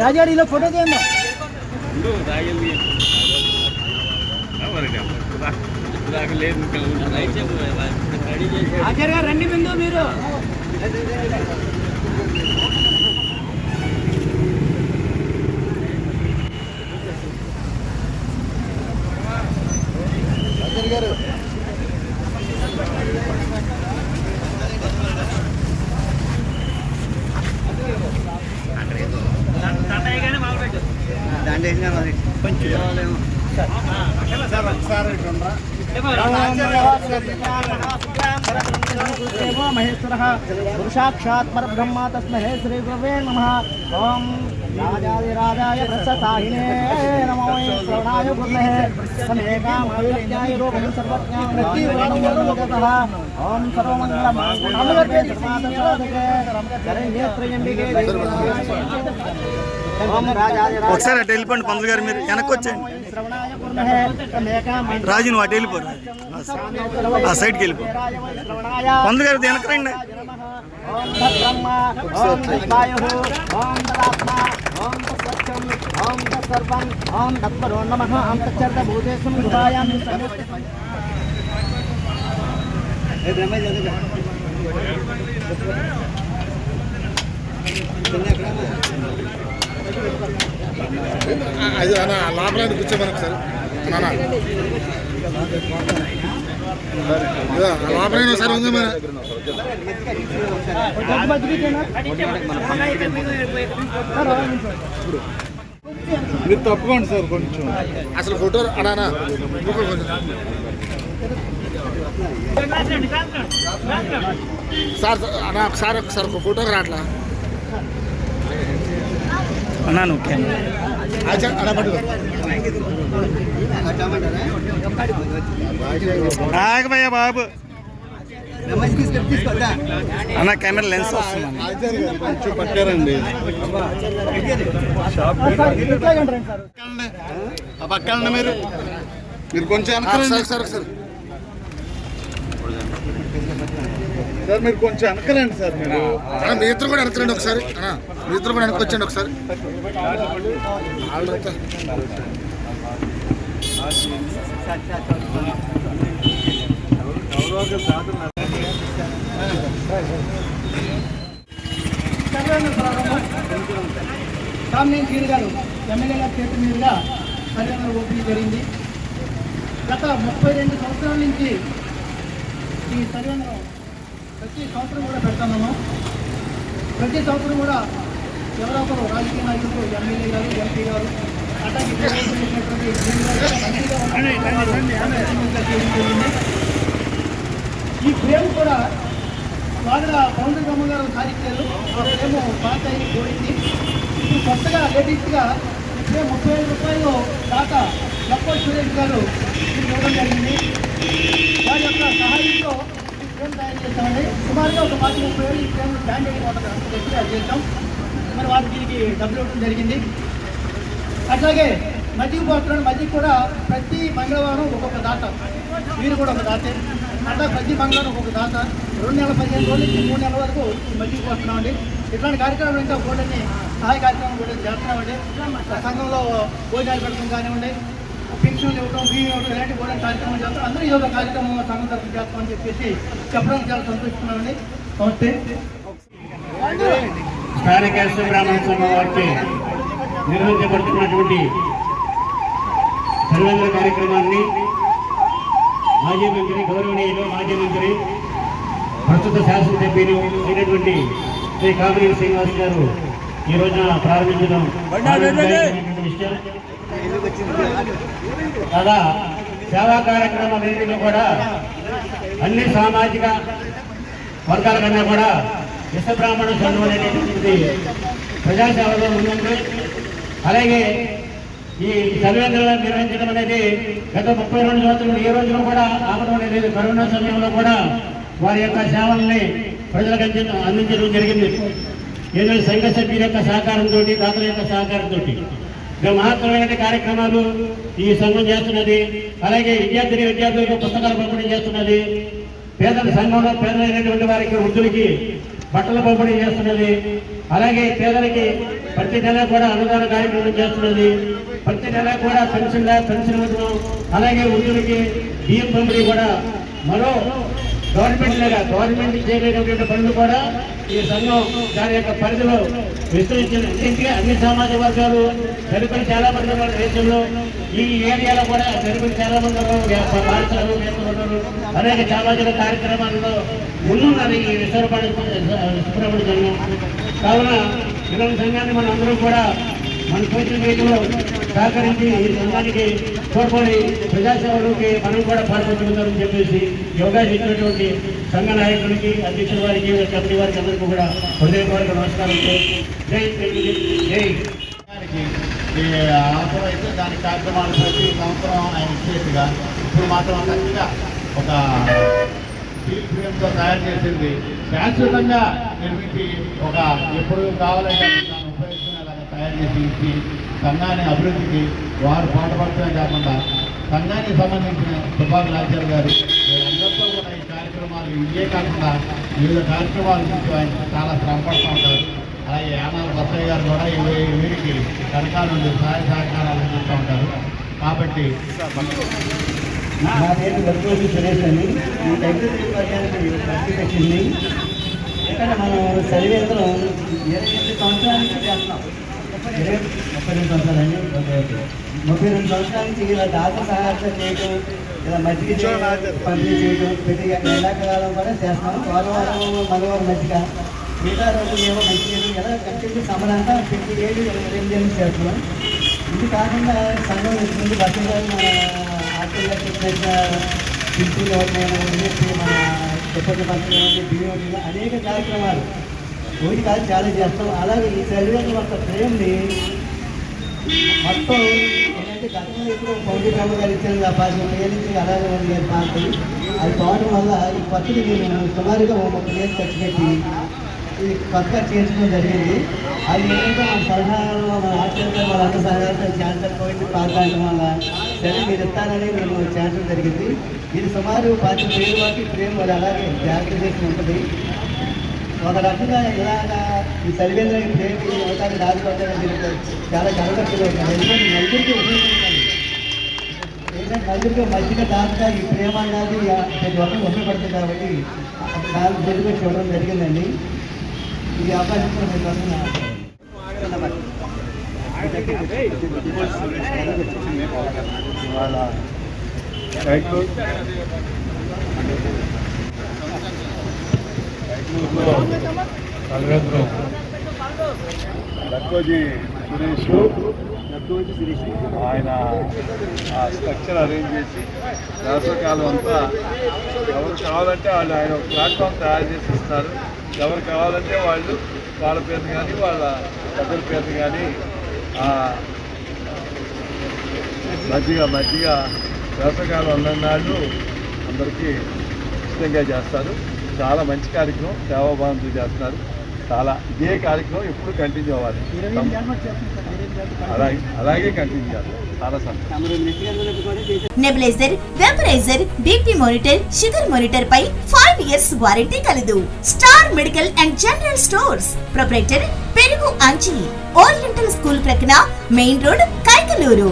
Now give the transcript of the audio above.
రాజాడు photo తీయండి. ఆచార్య గారు రండి బిందు మీరు. గారు देवो महेश्वरः पुरुषाक्षात् परब्रह्मा तस्महे श्रीगुरवे नम ओं राजादिराजाय प्रससाहिने नमो। श्रवणाय गुरुले समेकामाविरज्ञाय रोगं सर्वज्ञां ఒకసారి అటు వెళ్ళిపోండి పంతులు గారు మీరు వెనక్కి వచ్చేయండి రాజు నువ్వు అటు వెళ్ళిపోరు ఆ సైడ్కి వెళ్ళిపో. పంతులు గారు వెనక్కి రండి. ఓం అది అన్న లోపల కూర్చోమని ఒకసారి. అన్న లోపల ఒకసారి ఉంది మన మీరు తప్పుకోండి సార్ కొంచెం. అసలు ఫోటో అడానా సార్ అన్న ఒకసారి ఒకసారి ఒక ఫోటోకి రాట్లా అన్నాను ఓకే. ఆగబయ్యా బాబు. అన్న కెమెరా లెన్స్ వస్తుంది పట్టారండి ఆ పక్కన మీరు. మీరు కొంచెం సార్ సార్. సార్ సార్ మీరు కొంచెం వెనకలండి సార్ మీరు. మీ ఇద్దరు కూడా వెనకలండి ఒకసారి. అన్న, మీ ఇద్దరు కూడా వెనక్కి వచ్చండి ఒకసారి శ్రీని గారు ఎమ్మెల్యే గారి చేతి మీదుగా సర్వేంద్ర ఓపెనింగ్ జరిగింది. గత ముప్పై రెండు సంవత్సరాల నుంచి ఈ సర్వేంద్రం ప్రతి సంవత్సరం కూడా పెడుతున్నాము ప్రతి సంవత్సరం కూడా ఎవరో ఒకరు రాజకీయ నాయకులు ఎమ్మెల్యే గారు ఎంపీ గారు అట్లాగే ఇప్పుడు. ఈ ఫ్రేమ్ కూడా వాగడ పౌండ్రి బొమ్మ గారు సాధించారు. ఆ ఫ్రేమ్ పాత అయి పోయింది. ఇప్పుడు కొత్తగా లేటెస్ట్గా ఫ్రేమ్ ముప్పై ఐదు రూపాయలు దాకా లప్పల్ సురేష్ గారు ఇవ్వడం జరిగింది. వారి యొక్క సహాయంతో ఫ్రేమ్ తయారు చేస్తామండి? సుమారుగా ఒక పాతి ముప్పై వేలు ఈ ఫ్రేమ్ ఉంటుంది అంత చేస్తాం. మరి వాటికి దీనికి డబ్బులు ఇవ్వడం జరిగింది. అట్లాగే మజ్జిగ పోస్తున్నాడు. మజ్జిగ కూడా ప్రతి మంగళవారం ఒక్కొక్క దాత మీరు కూడా ఒక దాతే. అట్లా ప్రతి మంగళవారం ఒక్కొక్క దాత. రెండు నెలల పదిహేను రోజుల నుంచి మూడు నెలల వరకు మధ్యకి మజ్జిగ ఇట్లాంటి కార్యక్రమాలు ఇంకా బోర్డుని సహాయ కార్యక్రమం కూడా చేస్తున్నామండి. సంఘంలో భోజనాలు పెట్టడం కానివ్వండి పెన్షన్లు ఇవ్వడం బియ్యం ఇవ్వడం ఇలాంటి బోర్డు కార్యక్రమం చేస్తాం అందరూ ఈ యొక్క కార్యక్రమం సంఘం తరఫున చేస్తామని చెప్పేసి చెప్పడం చాలా సంతోషిస్తున్నామండి. నమస్తే. స్థానిక బ్రాహ్మణ సంఘం వారికి నిర్వహించబడుతున్నటువంటి సర్వేంద్ర కార్యక్రమాన్ని మాజీ మంత్రి గౌరవనీయులు మాజీ మంత్రి ప్రస్తుత శాసనసభ్యులు అయినటువంటి శ్రీ కామినేని శ్రీనివాస్ గారు ఈ రోజున ప్రారంభించడం విషయం. అలా సేవా కార్యక్రమాలన్నింటిలో కూడా అన్ని సామాజిక వర్గాల కన్నా కూడా విశ్వబ్రాహ్మణ సంఘం అనేటటువంటిది ప్రజాసేవలో ముందుంది అలాగే ఈ సర్వేంద్రాలు నిర్వహించడం అనేది గత ముప్పై రెండు సంవత్సరాలు ఏ రోజున కూడా ఆపడం అనేది కరోనా సమయంలో కూడా వారి యొక్క సేవల్ని ప్రజలకు అంది అందించడం జరిగింది. ఏదో సంఘ సభ్యుల యొక్క సహకారంతో దాతల యొక్క సహకారంతో మహత్తరమైన కార్యక్రమాలు ఈ సంఘం చేస్తున్నది. అలాగే విద్యార్థిని విద్యార్థులకు పుస్తకాలు పంపిణీ చేస్తున్నది. పేదల సంఘంలో పేదలైనటువంటి వారికి వృద్ధులకి బట్టలు పంపిణీ చేస్తున్నది. అలాగే పేదలకి ప్రతి నెల కూడా అనుదాన కార్యక్రమం చేస్తున్నది. ప్రతి నెల కూడా పెన్షన్ పెన్షన్ అలాగే వృద్ధులకి బియ్యం పంపిణీ కూడా మరో గవర్నమెంట్ లాగా గవర్నమెంట్ చేయలేనటువంటి పనులు కూడా ఈ సంఘం దాని యొక్క పరిధిలో విస్తరించిన ఇంటింటికి అన్ని సామాజిక వర్గాలు దళితులు చాలా మంది ఉన్నారు దేశంలో ఈ ఏరియాలో కూడా దళితులు చాలా మంది ఉన్నారు బాధితులు ఉన్నారు అనేక సామాజిక కార్యక్రమాల్లో ముందున్నది ఈ విశ్వరపడి సుబ్రహ్మణ్య సంఘం. కావున ఇలాంటి సంఘాన్ని మనం అందరం కూడా మన సోషల్ మీడియాలో సహకరించి ఈ సంఘానికి తోడ్పడి ప్రజాసేవలోకి మనం కూడా పాల్పంచుకుందామని చెప్పేసి యోగా చేసినటువంటి సంఘ నాయకులకి అధ్యక్షుల వారికి కమిటీ వారికి అందరికీ కూడా హృదయపూర్వక నమస్కారం. జై తెలుగు జై దానికి ఈ దాని కార్యక్రమాలు ప్రతి సంవత్సరం ఆయన ఇచ్చేట్టుగా ఇప్పుడు మాత్రం చక్కగా ఒక స్టీల్ తయారు చేసింది. శాశ్వతంగా నిర్మించి ఒక ఎప్పుడు కావాలంటే చేసి ఇచ్చి సంఘాన్ని అభివృద్ధికి వారు పాటుపడటమే కాకుండా సంఘానికి సంబంధించిన సుభాష్ లాచార్ గారు వీళ్ళందరితో కూడా ఈ కార్యక్రమాలు ఇవే కాకుండా వివిధ కార్యక్రమాల గురించి ఆయన చాలా శ్రమపడుతూ ఉంటారు. అలాగే యానాల బసయ్య గారు కూడా వీరికి వెనకాల నుండి సహాయ సహకారాలు అందిస్తూ ఉంటారు. కాబట్టి నా పేరు గర్భవతి సురేష్ అండి. ఈ లైబ్రరీ వర్గానికి ప్రతి పెట్టింది ఇక్కడ మనం చదివేందులో ఇరవై ఎనిమిది సంవత్సరాల చేస్తాం. ముప్పై రెండు సంవత్సరాలు అండి ఓకే ఓకే ముప్పై రెండు సంవత్సరాల నుంచి ఇలా దాత సహాయం చేయటం ఇలా మజ్జిగ పంపిణీ చేయటం ప్రతి ఎండాకాలం కూడా చేస్తున్నాం పోలవరం మగవారం మజ్జిగ మిగతా రోజులు ఏమో మంచిగా ఎలా కంటిన్యూ సమరంతా ప్రతి ఏడు రెండు ఏళ్ళు చేస్తున్నాం ఇది కాకుండా సంఘం ముందు బస్సులో మన ఆర్టీలో చెప్పిన పింఛన్లు నేను మన చెప్పటి పంచడం బియ్యం అనేక కార్యక్రమాలు ఒకటి కాదు చాలా చేస్తాం. అలాగే ఈ శరీరం ఒక ప్రేమని మొత్తం ఏంటంటే గతంలో ఇప్పుడు పౌండి బాబు గారు ఇచ్చిన పది నుంచి అలాగే ఉంది పార్టీ అది పోవడం వల్ల ఈ కొత్తది నేను సుమారుగా ఒక ముప్పై వేలు ఖర్చు పెట్టి ఇది కొత్త చేర్చడం జరిగింది. అది ఏంటంటే మన సలహాలు మన ఆచరణ మన అన్న సలహాలతో ఛాన్సర్ పోయింది పాల్గొనడం వల్ల. సరే మీరు ఇస్తారని మేము చేయడం జరిగింది. ఇది సుమారు పది పేరు వరకు ప్రేమ మరి అలాగే జాగ్రత్త చేసి ఉంటుంది. ఒక రకంగా ఇలాగ ఈ సర్వేలో ప్రేమి అవతారం రాజుకోవడం మీరు చాలా గర్వపడుతుంది ఎందుకంటే నలుగురికి ఉపయోగించాలి ఏంటంటే నలుగురికి మధ్యగా దాంట్లో ఈ ప్రేమ అన్నది ప్రతి ఒక్కరు ఉపయోగపడుతుంది కాబట్టి దాని తెలుగు చూడడం జరిగిందండి. ఇది అవకాశం కూడా లక్కోజీ సురేష్ ఆయన ఆ స్ట్రక్చర్ అరేంజ్ చేసి వేసవకాలం అంతా ఎవరు కావాలంటే వాళ్ళు ఆయన ఒక ప్లాట్ఫామ్ తయారు చేసి ఇస్తారు. ఎవరు కావాలంటే వాళ్ళు వాళ్ళ పేరు కానీ వాళ్ళ పెద్దల పేరు కానీ మజ్జిగ మజ్జిగ వేసవకాలం ఉన్ననాళ్ళు అందరికీ ఉచితంగా చేస్తారు. చాలా మంచి కార్యక్రమం సేవాభావంతో చేస్తున్నారు. చాలా ఇదే కార్యక్రమం ఎప్పుడు కంటిన్యూ అవ్వాలి. అలాగే అలాగే కంటిన్యూ చేయాలి. చాలా సంతోషం. Nebuliser vaporiser BP monitor sugar monitor పై ఫైవ్ ఇయర్స్ వారంటీ కలదు. Star medical and general stores proprietor Perugu Anchi oriental school ప్రక్కన మెయిన్ రోడ్ కైకలూరు